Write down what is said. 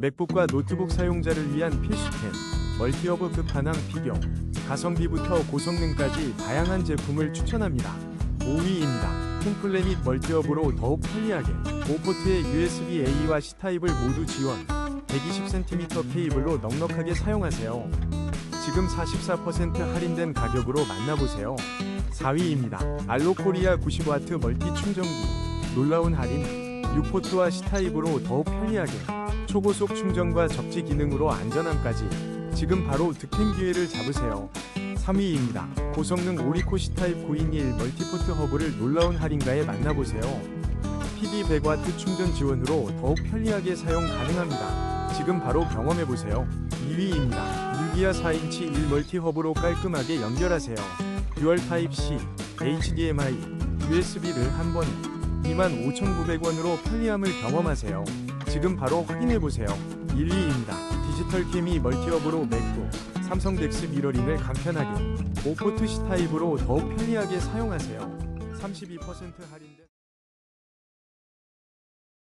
맥북과 노트북 사용자를 위한 필수템, 멀티허브 끝판왕 비교, 가성비부터 고성능까지 다양한 제품을 추천합니다. 5위입니다. 홈플래닛 멀티허브로 더욱 편리하게 5포트의 USB-A와 C타입을 모두 지원 120cm 케이블로 넉넉하게 사용하세요. 지금 44% 할인된 가격으로 만나보세요. 4위입니다. 알로코리아 90W 멀티 충전기 놀라운 할인 6포트와 C타입으로 더욱 편리하게 초고속 충전과 접지 기능으로 안전함까지 지금 바로 득템 기회를 잡으세요. 3위입니다. 고성능 오리코 C타입 921 멀티포트 허브를 놀라운 할인가에 만나보세요. PD 100W 충전 지원으로 더욱 편리하게 사용 가능합니다. 지금 바로 경험해보세요. 2위입니다. 유기아 4인치 1 멀티 허브로 깔끔하게 연결하세요. 듀얼 타입 C, HDMI, USB를 한 번에 25,900원으로 편리함을 경험하세요. 지금 바로 확인해보세요. 1위입니다. 디지털 케미 멀티허브로 맥북, 삼성 덱스 미러링을 간편하게 5포트 C 타입으로 더욱 편리하게 사용하세요. 32% 할인된